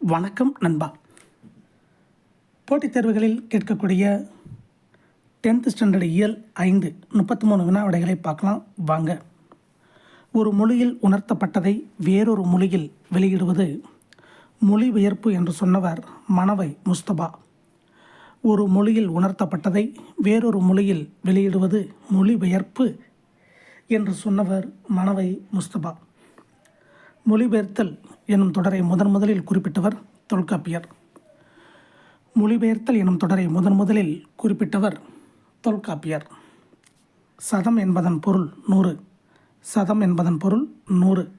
வணக்கம் நண்பா. போட்டித் தேர்வுகளில் கேட்கக்கூடிய டென்த் ஸ்டாண்டர்ட் இயல் ஐந்து முப்பத்தி மூணு வினா விடைகளை பார்க்கலாம். வாங்க. ஒரு மொழியில் உணர்த்தப்பட்டதை வேறொரு மொழியில் வெளியிடுவது மொழிபெயர்ப்பு என்று சொன்னவர் மணவை முஸ்தபா. ஒரு மொழியில் உணர்த்தப்பட்டதை வேறொரு மொழியில் வெளியிடுவது மொழிபெயர்ப்பு என்று சொன்னவர் மணவை முஸ்தபா. மொழிபெயர்த்தல் எனும் தொடரை முதன் முதலில் குறிப்பிட்டவர் தொல்காப்பியர். மொழிபெயர்த்தல் எனும் தொடரை முதன் முதலில் குறிப்பிட்டவர் தொல்காப்பியர். சதம் என்பதன் பொருள் நூறு. சதம் என்பதன் பொருள் நூறு.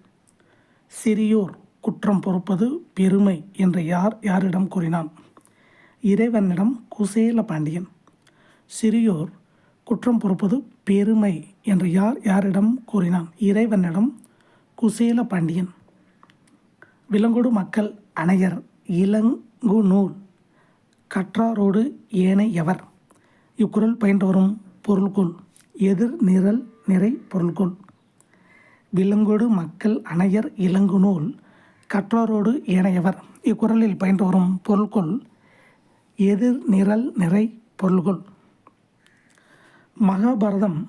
சிறியோர் குற்றம் பொறுப்பது பெருமை என்று யார் யாரிடம் கூறினான்? இறைவனிடம் குசேல பாண்டியன். சிறியோர் குற்றம் பொறுப்பது பெருமை என்று யார் யாரிடம் கூறினான்? இறைவனிடம் குசேல பாண்டியன். விலங்கொடு மக்கள் அணையர் இளங்குநூல் கற்றாரோடு ஏனை எவர். இக்குறள் பயின்று வரும் பொருள்கோள் எதிர் நிரல் நிறை பொருள்கோள். விலங்கொடு மக்கள் அணையர் இளங்குநூல் கற்றாரோடு ஏனையவர் இக்குறளில் பயின்று வரும் பொருள்கோள் எதிர் நிரல் நிறை பொருள்கோள். மகாபாரதம்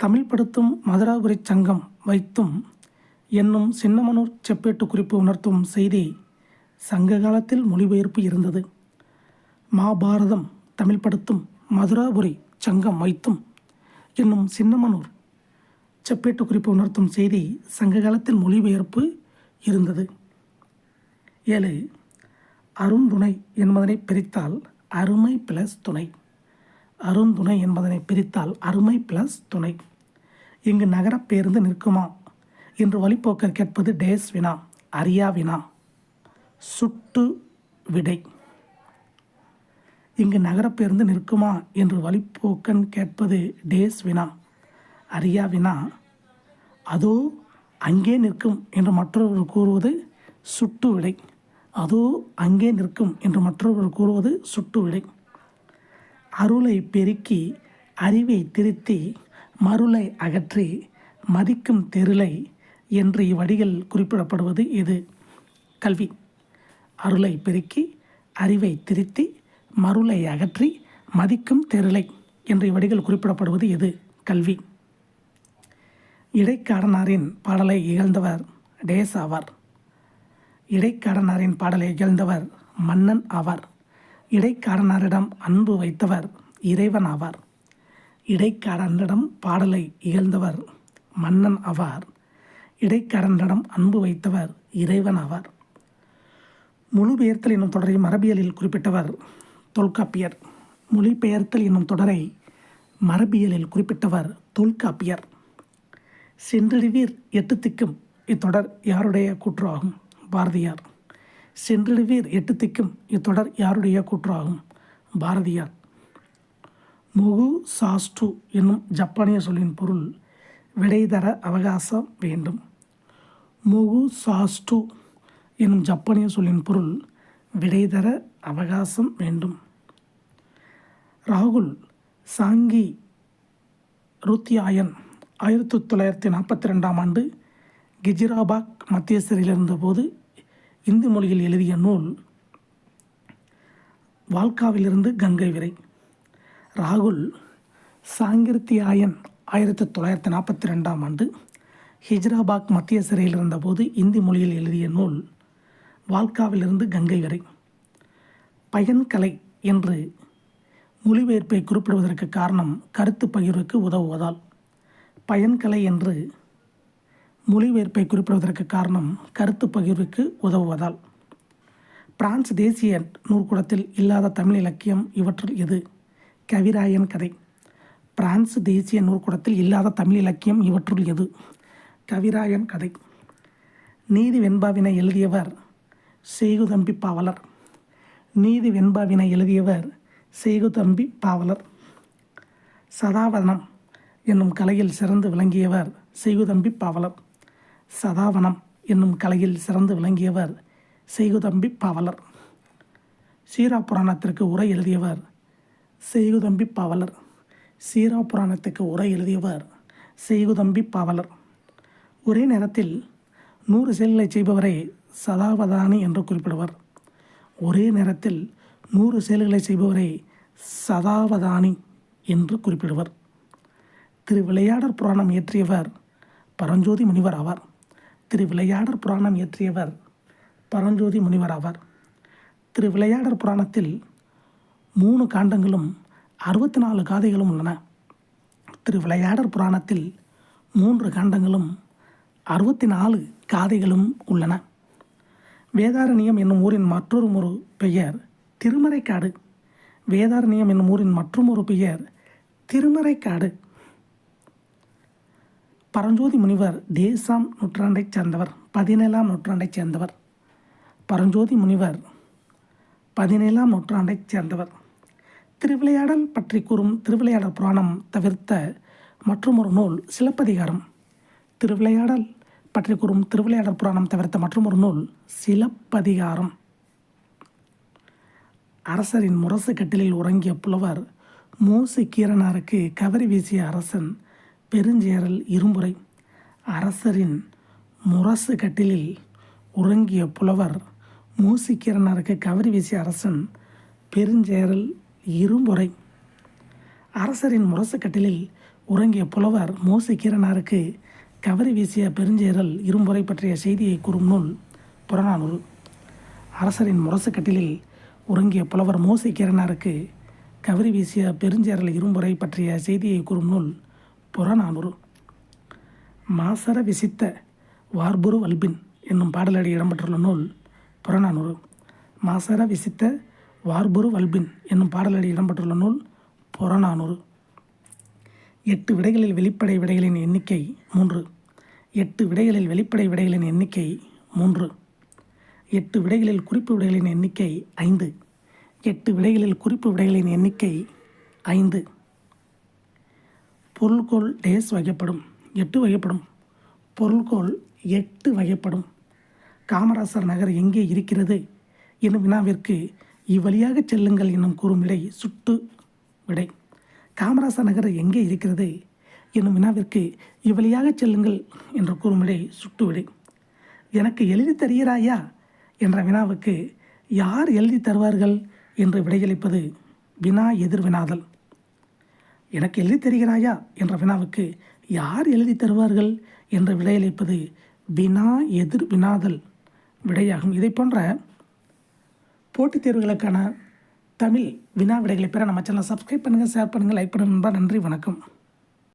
தமிழ்படுத்தும் மதுராபுரி சங்கம் வைத்தும் என்னும் சின்னமனூர் செப்பேட்டு குறிப்பு உணர்த்தும் செய்தி சங்க காலத்தில் மொழிபெயர்ப்பு இருந்தது. மாபாரதம் தமிழ்படுத்தும் மதுராபுரி சங்கம் வைத்தும் என்னும் சின்னமனூர் செப்பேட்டு குறிப்பு உணர்த்தும் செய்தி சங்க காலத்தில் மொழிபெயர்ப்பு இருந்தது. ஏழு அருந்துணை என்பதனை பிரித்தால் அருமை பிளஸ் துணை. அருந்துணை என்பதனை பிரித்தால் அருமை பிளஸ் துணை. இங்கு நகரப் பேருந்து நிற்குமா? என்று வழிப்போக்கர் கேட்பது டேஸ் வினா அரியா வினா. சுட்டு விடை. இங்கு நகரப்பேருந்து நிற்குமா என்று வழிப்போக்கன் கேட்பது டேஸ் வினா அரியா வினா. அதோ அங்கே நிற்கும் என்று மற்றொருவர் கூறுவது சுட்டு விடை. அதோ அங்கே நிற்கும் என்று மற்றொருவர் கூறுவது சுட்டு விடை. அருளை பெருக்கி அறிவை திருத்தி மருளை அகற்றி மதிக்கும் தெருளை என்று இவ்வடிகள் குறிப்பிடப்படுவது எது? கல்வி. அருளை பெருக்கி அறிவை திருத்தி மருளை அகற்றி மதிக்கும் தெருளை என்று இவ்வடிகள் குறிப்பிடப்படுவது எது? கல்வி. இடைக்காடனாரின் பாடலை இகழ்ந்தவர் டேஸ் ஆவார் இடைக்காடனாரின் பாடலை இகழ்ந்தவர் மன்னன் ஆவார். இடைக்காடனாரிடம் அன்பு வைத்தவர் இறைவன் ஆவார். இடைக்காடனிடம் பாடலை இகழ்ந்தவர் மன்னன் ஆவார். இடைக்காடனிடம் அன்பு வைத்தவர் இறைவன் ஆவார் மொழிபெயர்த்தல் என்னும் தொடரை மரபியலில் குறிப்பிட்டவர் தொல்காப்பியர். மொழிபெயர்த்தல் என்னும் தொடரை மரபியலில் குறிப்பிட்டவர் தொல்காப்பியர். சென்றிடுவீர் எட்டு திக்கும் இத்தொடர் யாருடைய கூற்று ஆகும்? பாரதியார். சென்றிடுவீர் எட்டு திக்கும் இத்தொடர் யாருடைய கூற்று ஆகும்? பாரதியார். முகு சாஸ்டு என்னும் ஜப்பானிய சொல்லின் பொருள் விடை தர அவகாசம் வேண்டும். முகு சாஸ்டு எனும் ஜப்பானிய சொல்லின் பொருள் விடை தர அவகாசம் வேண்டும். ராகுல் சாங்கி ருத்தியாயன் ஆயிரத்தி தொள்ளாயிரத்தி நாற்பத்தி ரெண்டாம் ஆண்டு கிஜிராபாக் மத்திய சிறையில் இருந்தபோது இந்தி மொழியில் எழுதிய நூல் வால்காவிலிருந்து கங்கை விரை. ராகுல் சாங்கிருத்தியாயன் ஆயிரத்தி தொள்ளாயிரத்தி நாற்பத்தி ரெண்டாம் ஆண்டு ஹிஜ்ராபாக் மத்திய சிறையில் இருந்தபோது இந்தி மொழியில் எழுதிய நூல் வால்காவிலிருந்து கங்கை வரை. பயன்கலை என்று மொழிபெயர்ப்பை குறிப்பிடுவதற்கு காரணம் கருத்து பகிர்வுக்கு உதவுவதால். பயன்கலை என்று மொழிபெயர்ப்பை குறிப்பிடுவதற்கு காரணம் கருத்து பகிர்வுக்கு உதவுவதால். பிரான்ஸ் தேசிய நூற்குடத்தில் இல்லாத தமிழ் இலக்கியம் இவற்றுள் எது? கவிராயன் கதை. பிரான்ஸ் தேசிய நூற்கூடத்தில் இல்லாத தமிழ் இலக்கியம் இவற்றுள் எது? கவிராயன் கதை. நீதி வெண்பாவினை எழுதியவர் செய்குதம்பி பாவலர். நீதி வெண்பாவினை எழுதியவர் செய்குதம்பி பாவலர். சதாவனம் என்னும் கலையில் சிறந்து விளங்கியவர் செய்குதம்பி பாவலர். சதாவனம் என்னும் கலையில் சிறந்து விளங்கியவர் செய்குதம்பி பாவலர். சீரா புராணத்திற்கு உரை எழுதியவர் செய்குதம்பி பாவலர். சீரா புராணத்துக்கு உரை எழுதியவர் செய்குதம்பி பாவலர். ஒரே நேரத்தில் நூறு செயல்களை செய்பவரை சதாவதானி என்று குறிப்பிடுவர். ஒரே நேரத்தில் நூறு செயல்களை செய்பவரை சதாவதானி என்று குறிப்பிடுவர். திரு விளையாடற் புராணம் இயற்றியவர் பரஞ்சோதி முனிவர் ஆவார். திரு விளையாடற் புராணம் இயற்றியவர் பரஞ்சோதி முனிவர் ஆவார். திரு விளையாடற் புராணத்தில் மூணு காண்டங்களும் அறுபத்தி நாலு காதைகளும் உள்ளன. திரு விளையாடற் புராணத்தில் மூன்று கண்டங்களும் அறுபத்தி நாலு காதைகளும் உள்ளன. வேதாரண்யம் என்னும் ஊரின் மற்றொரு ஒரு பெயர் திருமறைக்காடு. வேதாரண்யம் என்னும் ஊரின் மற்றும் ஒரு பெயர் திருமறைக்காடு. பரஞ்சோதி முனிவர் தேசாம் நூற்றாண்டைச் சேர்ந்தவர் பதினேழாம் நூற்றாண்டைச் சேர்ந்தவர். பரஞ்சோதி முனிவர் பதினேழாம் நூற்றாண்டைச் சேர்ந்தவர். திருவிளையாடல் பற்றி கூறும் திருவிளையாடல் புராணம் தவிர்த்த மற்றொரு நூல் சிலப்பதிகாரம். திருவிளையாடல் பற்றி கூறும் திருவிளையாடல் புராணம் தவிர்த்த மற்றொரு நூல் சிலப்பதிகாரம். அரசரின் முரசு கட்டிலில் உறங்கிய புலவர் மூசு கீரனாருக்கு கவரி வீசிய அரசன் பெருஞ்சேரல் இருமுறை அரசரின் முரசு கட்டிலில் உறங்கிய புலவர் மூசிக்கிறனாருக்கு கவரி வீசிய அரசன் பெருஞ்சேரல் இருமுறை. அரசரின் முரசு கட்டிலில் உறங்கிய புலவர் மூசிக்கிரனாருக்கு கவரி வீசிய பெருஞ்சேரல் இருமுறை பற்றிய செய்தியை கூறும் நூல் புறநானூறு. அரசரின் முரசுக்கட்டிலில் உறங்கிய புலவர் மோசி கீரனாருக்கு கவரி வீசிய பெருஞ்சேரல் இருமுறை பற்றிய செய்தியை கூறும் நூல் புறநானூறு. மாசர விசித்த வார்புரு வல்பின் என்னும் பாடலடி இடம்பெற்றுள்ள நூல் புறநானூறு. மாசர விசித்த வார்புரு வல்பின் என்னும் பாடலடி இடம்பெற்றுள்ள நூல் புறநானூறு. எட்டு விடைகளில் வெளிப்படை விடைகளின் எண்ணிக்கை மூன்று. எட்டு விடைகளில் வெளிப்படை விடைகளின் எண்ணிக்கை மூன்று. எட்டு விடைகளில் குறிப்பு விடைகளின் எண்ணிக்கை ஐந்து. எட்டு விடைகளில் குறிப்பு விடைகளின் எண்ணிக்கை ஐந்து. பொருள்கோள் டேஸ் வகைப்படும். எட்டு வகைப்படும். பொருள்கோள் எட்டு வகைப்படும். காமராசர் நகர் எங்கே இருக்கிறது? என்னும் வினாவிற்கு இவ்வழியாக செல்லுங்கள் என்னும் கூறும் விடை சுட்டு விடை. காமராசர் நகர் எங்கே இருக்கிறது என்னும் வினாவிற்கு இவ்வழியாக செல்லுங்கள் என்று கூறும் விடை சுட்டு விடை. எனக்கு எழுதி தருகிறாயா என்ற வினாவுக்கு யார் எழுதி தருவார்கள் என்று விடையளிப்பது வினா எதிர் வினாதல். எனக்கு எழுதி தருகிறாயா என்ற வினாவுக்கு யார் எழுதி தருவார்கள் என்று விடையளிப்பது வினா எதிர் வினாதல் விடையாகும். இதை போன்ற போட்டித் தேர்வுகளுக்கான தமிழ் வினா விடைகளை பெற நம்ம சேனலை சப்ஸ்கிரைப் பண்ணுங்கள் ஷேர் பண்ணுங்கள் லைக் பண்ணுங்கள் நன்றி வணக்கம்.